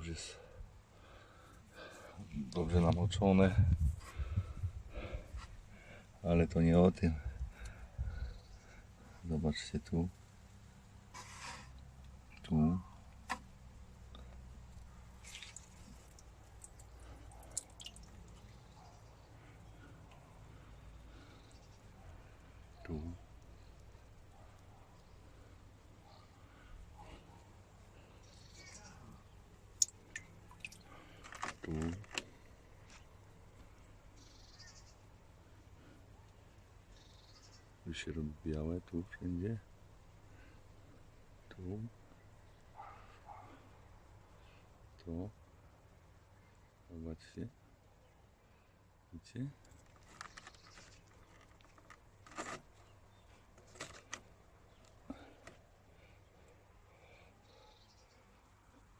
już jest dobrze namoczone. Ale to nie o tym. Zobaczcie tu. Tu. Tu. Tu. Już się robi białe, tu wszędzie. Tu. Tu. Zobaczcie. Widzicie?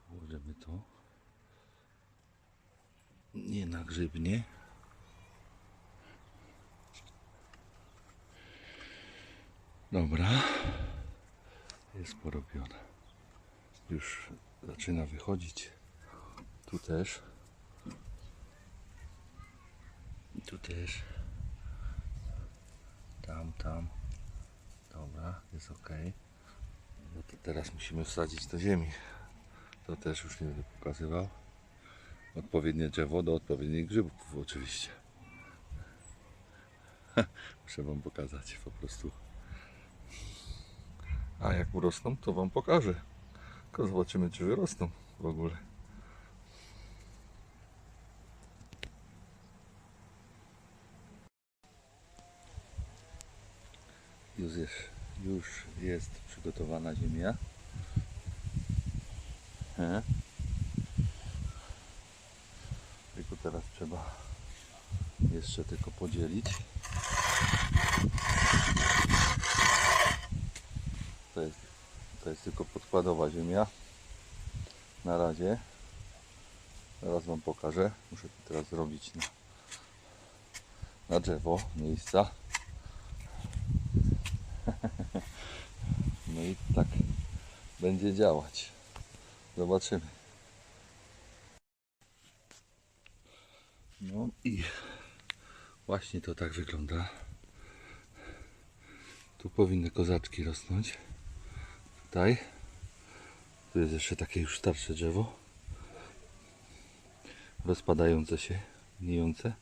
Włożymy to. Nie na Dobra. Jest porobione. Już zaczyna wychodzić. Tu też. Tu też. Tam, tam. Dobra, jest ok. No to teraz musimy wsadzić do ziemi. To też już nie będę pokazywał. Odpowiednie drzewo do odpowiednich grzybów oczywiście. Muszę wam pokazać po prostu. A jak urosną, to wam pokażę. Tylko zobaczymy, czy wyrosną w ogóle. Już jest, już jest przygotowana ziemia. E? Tylko teraz trzeba jeszcze tylko podzielić. To jest, to jest tylko podkładowa ziemia. Na razie. Zaraz Wam pokażę. Muszę to teraz zrobić na, na drzewo miejsca. No i tak będzie działać. Zobaczymy. No i właśnie to tak wygląda. Tu powinny kozaczki rosnąć. Tutaj. Tu jest jeszcze takie już starsze drzewo. Rozpadające się, gnijące.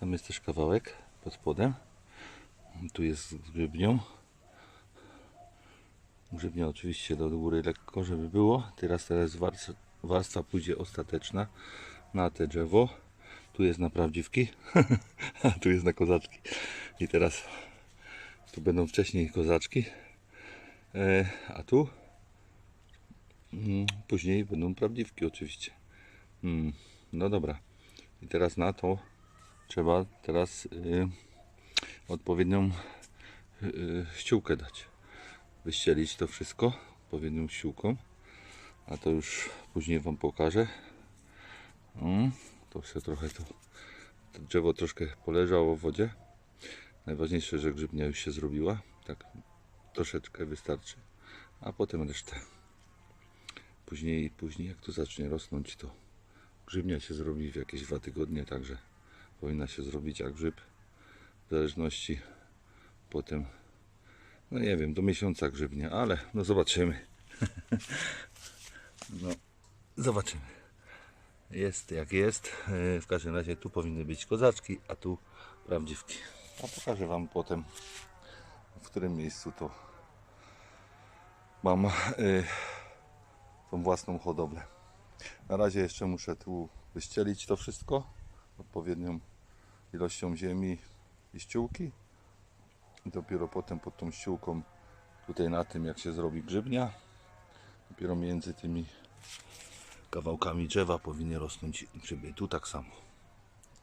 Tam jest też kawałek pod spodem. Tu jest z grzybnią. Grzybnia oczywiście do góry lekko, żeby było. Teraz teraz warstwa, warstwa pójdzie ostateczna na te drzewo. Tu jest na prawdziwki, a tu jest na kozaczki. I teraz tu będą wcześniej kozaczki, a tu mm, później będą prawdziwki oczywiście. Mm, no dobra. I teraz na to trzeba teraz y, odpowiednią y, ściółkę dać. Wyścielić to wszystko odpowiednią ściółką. A to już później Wam pokażę. Mm, to się trochę to, to drzewo troszkę poleżało w wodzie. Najważniejsze, że grzybnia już się zrobiła. Tak troszeczkę wystarczy. A potem resztę. Później, później jak to zacznie rosnąć, to grzybnia się zrobi w jakieś dwa tygodnie, także powinna się zrobić jak grzyb. W zależności potem, no nie wiem, do miesiąca grzybnia, ale no zobaczymy. no, zobaczymy. Jest jak jest. W każdym razie tu powinny być kozaczki, a tu prawdziwki. A pokażę Wam potem, w którym miejscu to mam e, tą własną hodowlę. Na razie jeszcze muszę tu wyścielić to wszystko odpowiednią ilością ziemi i ściółki. I dopiero potem pod tą ściółką, tutaj na tym jak się zrobi grzybnia, dopiero między tymi kawałkami drzewa powinny rosnąć grzyby. Tu tak samo.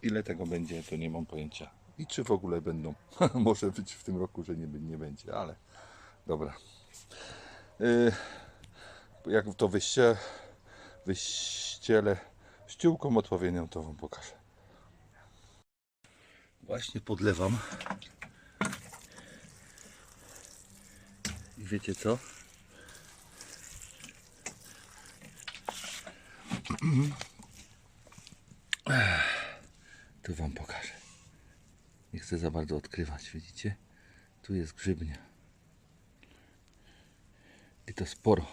Ile tego będzie, to nie mam pojęcia. I czy w ogóle będą. Może być w tym roku, że nie, nie będzie, ale dobra. Yy, jak to wyście, wyścielę ściółką odpowiednią, to Wam pokażę. Właśnie podlewam. I wiecie co? Tu wam pokażę. Nie chcę za bardzo odkrywać, widzicie? Tu jest grzybnia. I to sporo.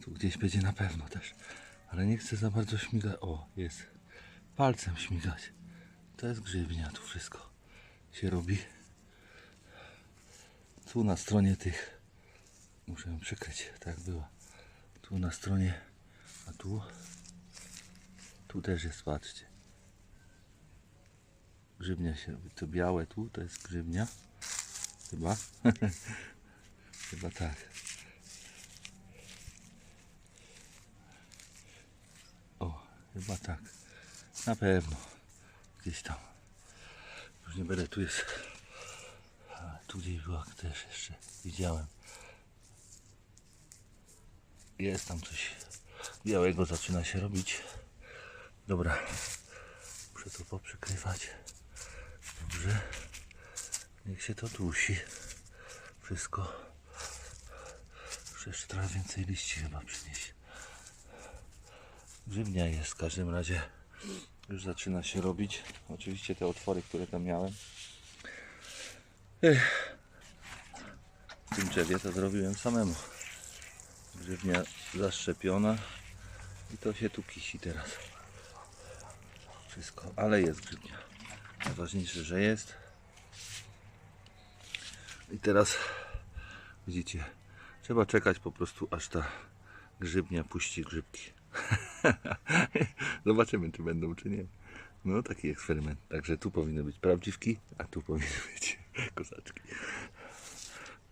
Tu gdzieś będzie na pewno też. Ale nie chcę za bardzo śmigać. O, jest. Palcem śmigać. To jest grzybnia, tu wszystko się robi. Tu na stronie tych. Muszę ją przykryć, tak była. Tu na stronie, a tu. Tu też jest, patrzcie. Grzybnia się robi. To białe tu, to jest grzybnia. Chyba. Chyba tak. O, chyba tak. Na pewno. Gdzieś tam. Już nie będę, tu jest. Tu gdzieś była też jeszcze. Widziałem. Jest tam coś białego zaczyna się robić. Dobra. Muszę to poprzykrywać. Dobrze. Niech się to dusi. Wszystko. Jeszcze trochę więcej liści chyba przynieść. Grzybnia jest w każdym razie. Już zaczyna się robić. Oczywiście te otwory, które tam miałem. Ech. W tym drzewie to zrobiłem samemu. Grzybnia zaszczepiona. I to się tu kisi teraz. Wszystko, ale jest grzybnia. Najważniejsze, że jest. I teraz widzicie, trzeba czekać po prostu aż ta grzybnia puści grzybki. Zobaczymy, czy będą, czy nie. No, taki eksperyment. Także tu powinny być prawdziwki, a tu powinny być kozaczki.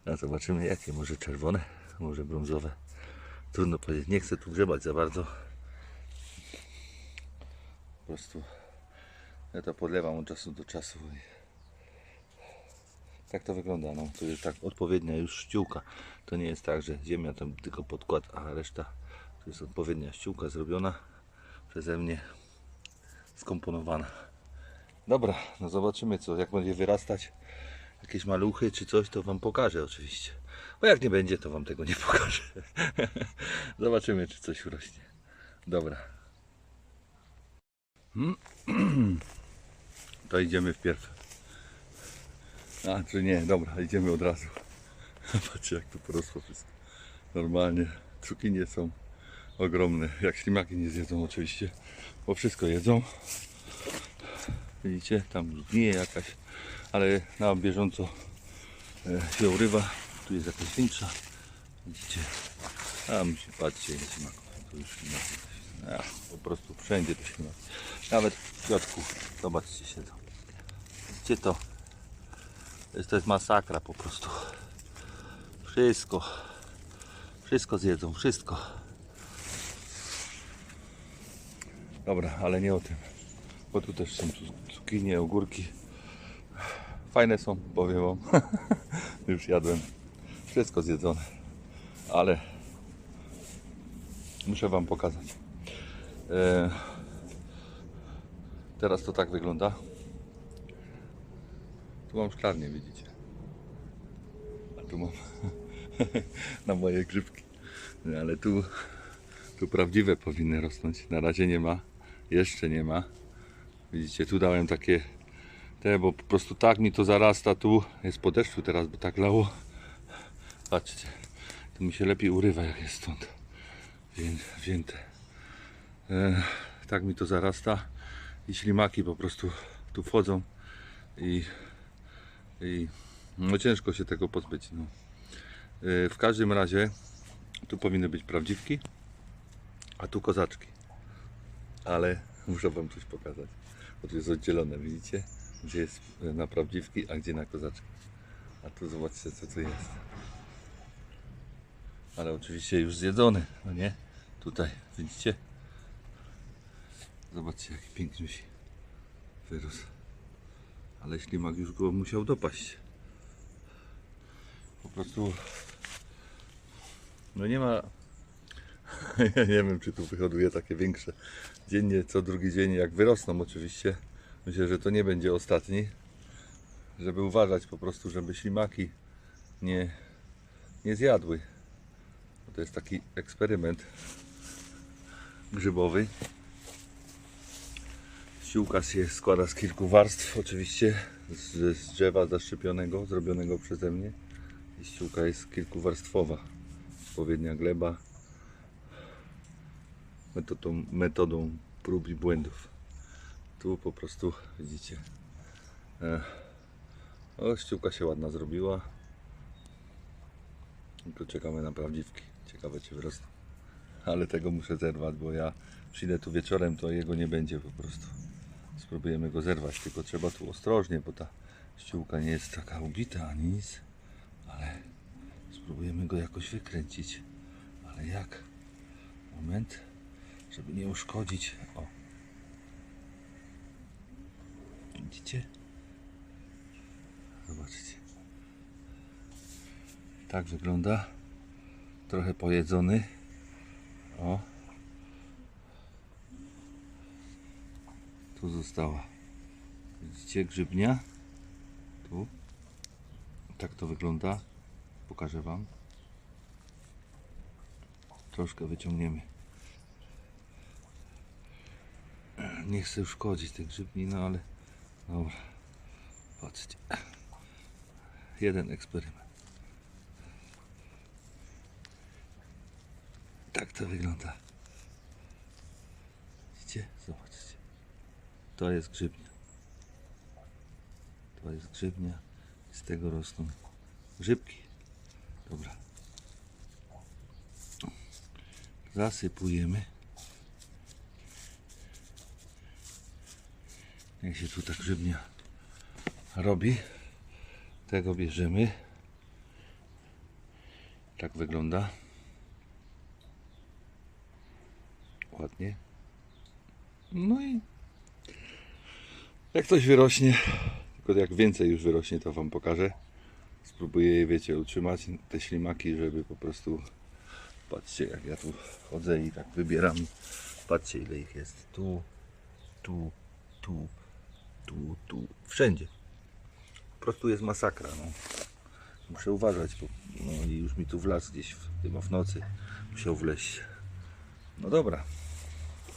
A zobaczymy, jakie. Może czerwone, może brązowe. Trudno powiedzieć. Nie chcę tu grzebać za bardzo. Po prostu ja to podlewam od czasu do czasu. Tak to wygląda. No, to jest tak odpowiednia już ściółka. To nie jest tak, że ziemia tam tylko podkład, a reszta to jest odpowiednia ściółka zrobiona przeze mnie, skomponowana. Dobra, no zobaczymy co, jak będzie wyrastać jakieś maluchy czy coś, to Wam pokażę oczywiście. Bo jak nie będzie, to Wam tego nie pokażę. zobaczymy, czy coś urośnie. Dobra. To idziemy wpierw. A, czy nie, dobra, idziemy od razu. Patrzcie, jak to porosło wszystko. Normalnie. Cukinie są ogromne. Jak ślimaki nie zjedzą oczywiście, bo wszystko jedzą. Widzicie, tam gnije jakaś, ale na bieżąco e, się urywa. Tu jest jakaś większa. Widzicie, tam się patrzcie, jest ślimak. Tu już ślimaki. A, po prostu wszędzie to ślimaki. Nawet w środku, zobaczcie siedzą. Widzicie to? To jest, masakra po prostu. Wszystko. Wszystko zjedzą, wszystko. Dobra, ale nie o tym. Bo tu też są cu- cukinie, ogórki. Fajne są, powiem wam. Już jadłem. Wszystko zjedzone. Ale muszę wam pokazać. E, teraz to tak wygląda. Tu mam szklarnię, widzicie. A tu mam na moje grzybki. No, ale tu, tu prawdziwe powinny rosnąć. Na razie nie ma. Jeszcze nie ma. Widzicie, tu dałem takie te, bo po prostu tak mi to zarasta tu. Jest po deszczu teraz, bo tak lało. Patrzcie, to mi się lepiej urywa jak jest stąd. Wzięte. E, tak mi to zarasta i ślimaki po prostu tu wchodzą i, i no ciężko się tego pozbyć. No. E, w każdym razie tu powinny być prawdziwki, a tu kozaczki. Ale muszę wam coś pokazać. Bo tu jest oddzielone, widzicie? Gdzie jest e, na prawdziwki, a gdzie na kozaczki. A tu zobaczcie co tu jest. Ale oczywiście już zjedzony, no nie? Tutaj, widzicie? Zobaczcie jaki piękny się wyrósł. Ale ślimak już go musiał dopaść. Po prostu no nie ma. Ja nie wiem, czy tu wyhoduje takie większe. Dziennie, co drugi dzień, jak wyrosną, oczywiście. Myślę, że to nie będzie ostatni. Żeby uważać po prostu, żeby ślimaki nie, nie zjadły. To jest taki eksperyment. grzybowy. Ściółka się składa z kilku warstw, oczywiście z, z drzewa zaszczepionego, zrobionego przeze mnie. I ściółka jest kilkuwarstwowa. Odpowiednia gleba. Metodą, metodą prób i błędów. Tu po prostu widzicie. E, o, ściółka się ładna zrobiła. Tylko czekamy na prawdziwki. Ciekawe czy wyrosną. Ale tego muszę zerwać, bo ja przyjdę tu wieczorem, to jego nie będzie po prostu. Spróbujemy go zerwać, tylko trzeba tu ostrożnie, bo ta ściółka nie jest taka ubita ani nic. Ale spróbujemy go jakoś wykręcić. Ale jak? Moment, żeby nie uszkodzić. O. Widzicie? Zobaczcie. Tak wygląda. Trochę pojedzony. O. Tu została. Widzicie grzybnia? Tu. Tak to wygląda. Pokażę Wam. Troszkę wyciągniemy. Nie chcę uszkodzić tej grzybni, no ale dobra. Patrzcie. Jeden eksperyment. Tak to wygląda. Widzicie? Zobaczcie. To jest grzybnia. To jest grzybnia. Z tego rosną grzybki. Dobra. Zasypujemy. Jak się tu ta grzybnia robi. Tego bierzemy. Tak wygląda. Ładnie. No i jak coś wyrośnie, tylko jak więcej już wyrośnie, to Wam pokażę. Spróbuję je, wiecie, utrzymać, te ślimaki, żeby po prostu... Patrzcie, jak ja tu chodzę i tak wybieram. Patrzcie, ile ich jest. Tu, tu, tu, tu, tu. Wszędzie. Po prostu jest masakra, no. Muszę uważać, bo no już mi tu wlazł gdzieś w, chyba w nocy. Musiał wleźć. No dobra.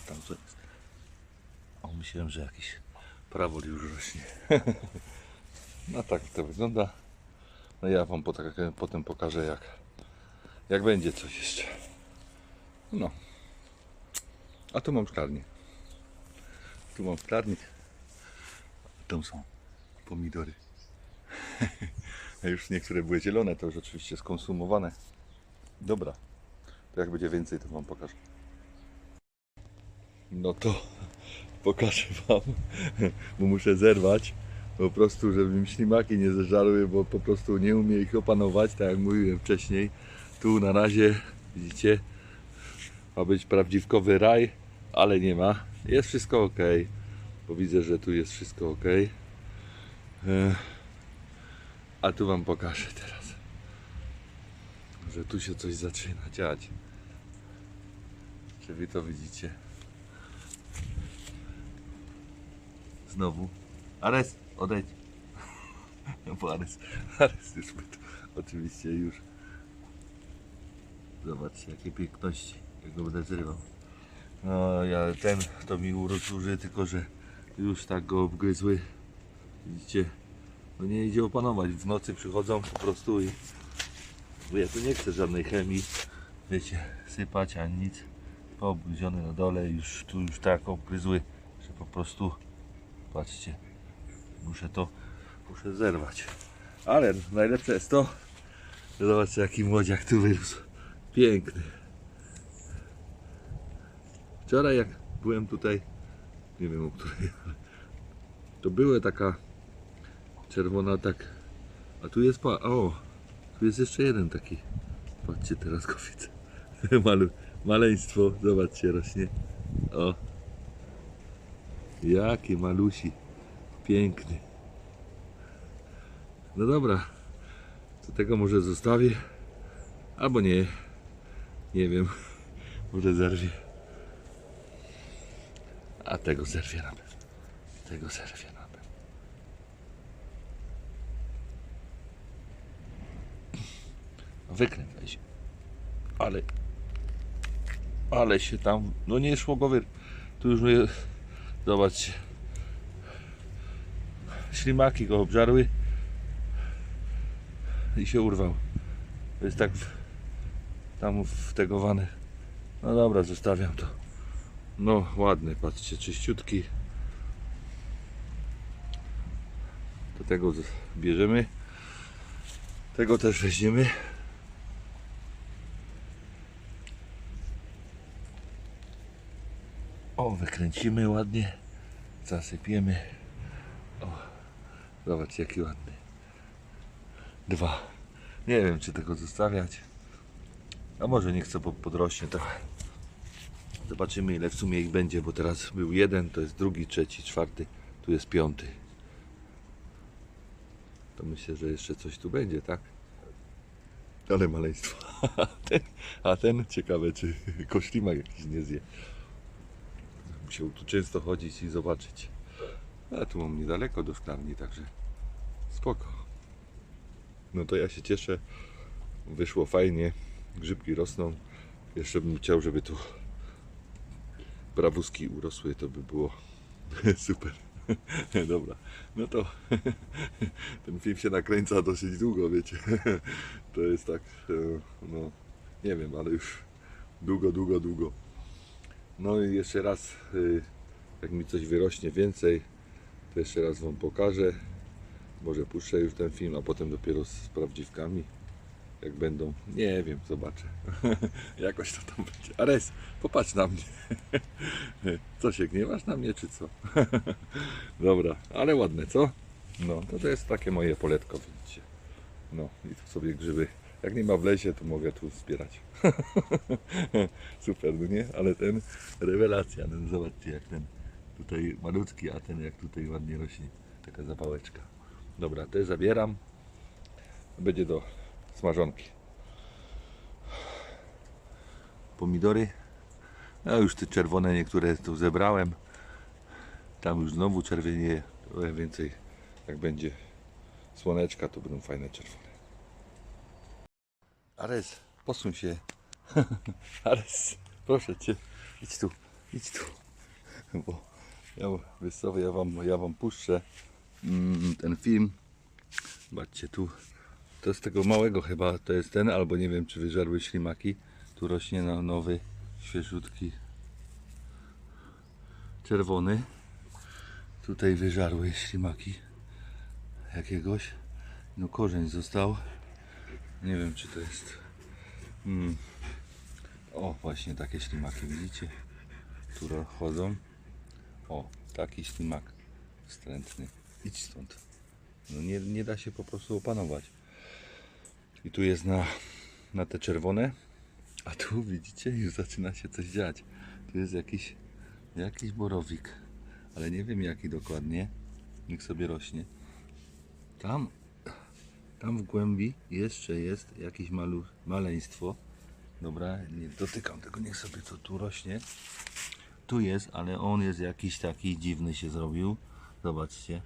Tam co jest? O, myślałem, że jakiś prawor już rośnie. no tak to wygląda. No ja wam potem, pokażę jak, jak będzie coś jeszcze. No. A tu mam szklarnię. Tu mam szklarnik. Tam są pomidory. Już niektóre były zielone, to już oczywiście skonsumowane. Dobra. To jak będzie więcej, to wam pokażę. No to pokażę wam, bo muszę zerwać. Po prostu, żeby mi ślimaki nie zeżarły, bo po prostu nie umiem ich opanować, tak jak mówiłem wcześniej. Tu na razie, widzicie, ma być prawdziwkowy raj, ale nie ma. Jest wszystko ok, bo widzę, że tu jest wszystko ok. E, A tu wam pokażę teraz, że tu się coś zaczyna dziać. Czy wy to widzicie? Znowu. Ares, odejdź. Bo Ares, Ares my tu, oczywiście już. Zobaczcie, jakie piękności. Jak go będę zrywał. No, ja ten to mi uroczył, tylko że już tak go obgryzły. Widzicie? No nie idzie opanować. W nocy przychodzą po prostu i bo ja tu nie chcę żadnej chemii, wiecie, sypać ani nic. Poobgryzione na dole, już tu już tak obgryzły, że po prostu patrzcie, muszę to, muszę zerwać. Ale najlepsze jest to, że zobaczcie jaki młodziak tu wyrósł. Piękny. Wczoraj jak byłem tutaj, nie wiem o której, to była taka czerwona tak, a tu jest pa, o, tu jest jeszcze jeden taki. Patrzcie teraz go widzę. Malu, maleństwo, zobaczcie, rośnie. O. Jakie malusi. Piękny. No dobra. To tego może zostawię. Albo nie. Nie wiem. Może zerwie. A tego zerwie na pewno. Tego zerwie na pewno. Wykręcaj się. Ale Ale się tam, no nie szło go wyr... Tu już jest, zobaczcie. Ślimaki go obżarły i się urwał. To jest tak w, tam wtegowany. No dobra, zostawiam to. No ładny, patrzcie, czyściutki. Do tego bierzemy. Tego też weźmiemy. Wykręcimy ładnie. Zasypiemy. O, zobacz jaki ładny. Dwa. Nie wiem, czy tego zostawiać. A może nie chcę, bo podrośnie trochę. Zobaczymy, ile w sumie ich będzie, bo teraz był jeden, to jest drugi, trzeci, czwarty, tu jest piąty. To myślę, że jeszcze coś tu będzie, tak? Ale maleństwo. A ten, a ten ciekawe, czy koszlimak jakiś nie zje. Musiał tu często chodzić i zobaczyć. Ale tu mam niedaleko do szklarni, także spoko. No to ja się cieszę. Wyszło fajnie. Grzybki rosną. Jeszcze bym chciał, żeby tu brawuski urosły, to by było super. Dobra, no to ten film się nakręca dosyć długo, wiecie. To jest tak, e, no nie wiem, ale już długo, długo, długo. No i jeszcze raz, y, jak mi coś wyrośnie więcej, to jeszcze raz Wam pokażę. Może puszczę już ten film, a potem dopiero z prawdziwkami. Jak będą, nie wiem, zobaczę. Jakoś to tam będzie. Ares, popatrz na mnie. Co się gniewasz na mnie, czy co? Dobra, ale ładne, co? No, to, to jest takie moje poletko, widzicie. No, i tu sobie grzyby. Jak nie ma w lesie, to mogę tu zbierać. Super, no nie? Ale ten, rewelacja, no zobaczcie jak ten tutaj malutki, a ten jak tutaj ładnie rośnie. Taka zapałeczka. Dobra, te zabieram. Będzie do smażonki. Pomidory. A już te czerwone niektóre tu zebrałem. Tam już znowu czerwienieje. Trochę więcej jak będzie słoneczka, to będą fajne czerwone. Ares, posuń się. Ares, proszę cię, idź tu, idź tu. Bo ja, wiesz ja wam, ja wam puszczę mm, ten film. Zobaczcie tu. To z tego małego chyba to jest ten, albo nie wiem czy wyżarły ślimaki. Tu rośnie na nowy, świeżutki czerwony. Tutaj wyżarły ślimaki jakiegoś. No korzeń został. Nie wiem czy to jest. Mm. O, właśnie takie ślimaki widzicie? Które chodzą. O, taki ślimak wstrętny. Idź stąd. No nie, nie da się po prostu opanować. I tu jest na, na te czerwone. A tu widzicie, już zaczyna się coś dziać. Tu jest jakiś, jakiś borowik. Ale nie wiem jaki dokładnie. Niech sobie rośnie. Tam tam w głębi jeszcze jest jakieś malu, maleństwo. Dobra, nie dotykam tego, niech sobie to tu rośnie. Tu jest, ale on jest jakiś taki dziwny się zrobił. Zobaczcie.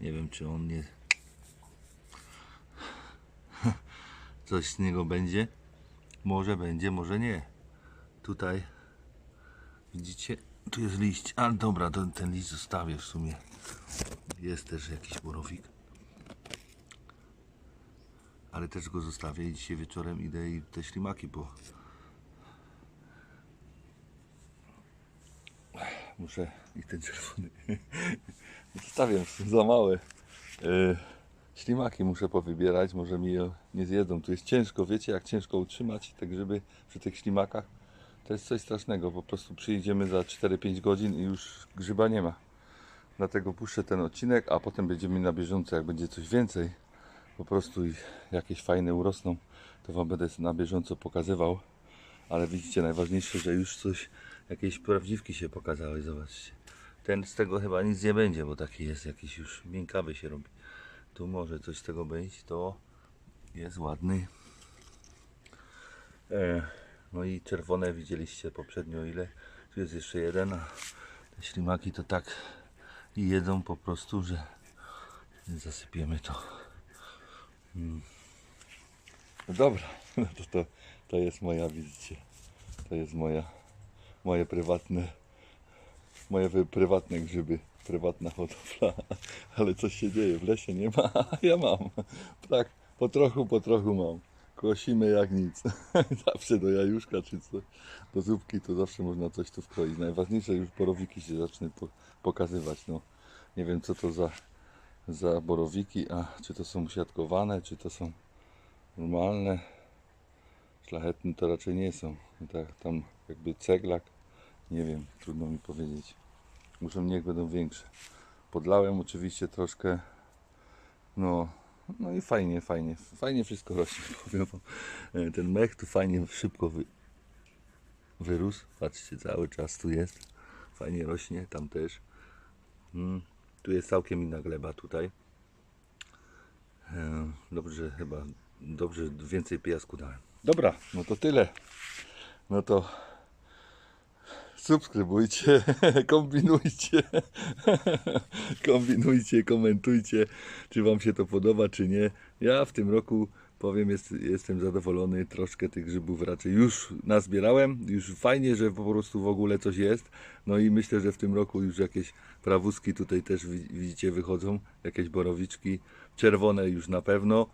Nie wiem, czy on nie. Coś z niego będzie. Może będzie, może nie. Tutaj widzicie, tu jest liść. Ale dobra, to, ten liść zostawię w sumie. Jest też jakiś borowik. Ale też go zostawię i dzisiaj wieczorem idę i te ślimaki, bo muszę i ten czerwony zostawiam, za małe. E, ślimaki muszę powybierać, może mi je nie zjedzą, tu jest ciężko, wiecie jak ciężko utrzymać te grzyby przy tych ślimakach? To jest coś strasznego, po prostu przyjdziemy za 4-5 godzin i już grzyba nie ma. Dlatego puszczę ten odcinek, a potem będziemy na bieżąco, jak będzie coś więcej po prostu jakieś fajne urosną, to Wam będę na bieżąco pokazywał. Ale widzicie, najważniejsze, że już coś, jakieś prawdziwki się pokazały, zobaczcie. Ten z tego chyba nic nie będzie, bo taki jest jakiś już miękkawy się robi. Tu może coś z tego być, to jest ładny. E, no i czerwone widzieliście poprzednio ile. Tu jest jeszcze jeden, a te ślimaki to tak jedzą po prostu, że zasypiemy to. No dobra, no to, to, to jest moja, widzicie, To jest moja, moje prywatne, moje prywatne grzyby, prywatna hodowla. Ale coś się dzieje, w lesie nie ma, a ja mam. Tak, po trochu, po trochu mam. Kosimy jak nic. Zawsze do jajuszka czy coś, do zupki to zawsze można coś tu wkroić. Najważniejsze już borowiki się zaczną po, pokazywać. No, nie wiem co to za, za borowiki, a czy to są siatkowane, czy to są normalne. Szlachetne to raczej nie są. Tak, tam jakby ceglak, nie wiem, trudno mi powiedzieć. Muszą niech będą większe. Podlałem oczywiście troszkę, no, no i fajnie, fajnie, fajnie wszystko rośnie, powiem wam. E, Ten mech tu fajnie, szybko wy, wyrósł. Patrzcie, cały czas tu jest. Fajnie rośnie, tam też. Mm, tu jest całkiem inna gleba tutaj. E, Dobrze, chyba, dobrze, więcej piasku dałem. Dobra, no to tyle. No to subskrybujcie, kombinujcie, kombinujcie, komentujcie, czy Wam się to podoba, czy nie. Ja w tym roku powiem, jest, jestem zadowolony, troszkę tych grzybów raczej już nazbierałem, już fajnie, że po prostu w ogóle coś jest. No i myślę, że w tym roku już jakieś prawuski tutaj też wi- widzicie wychodzą, jakieś borowiczki, czerwone już na pewno.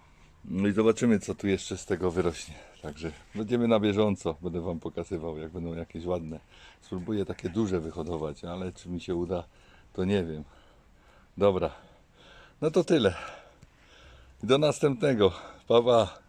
No i zobaczymy, co tu jeszcze z tego wyrośnie. Także będziemy na bieżąco. Będę Wam pokazywał, jak będą jakieś ładne. Spróbuję takie duże wyhodować, ale czy mi się uda, to nie wiem. Dobra. No to tyle. Do następnego. Pa, pa.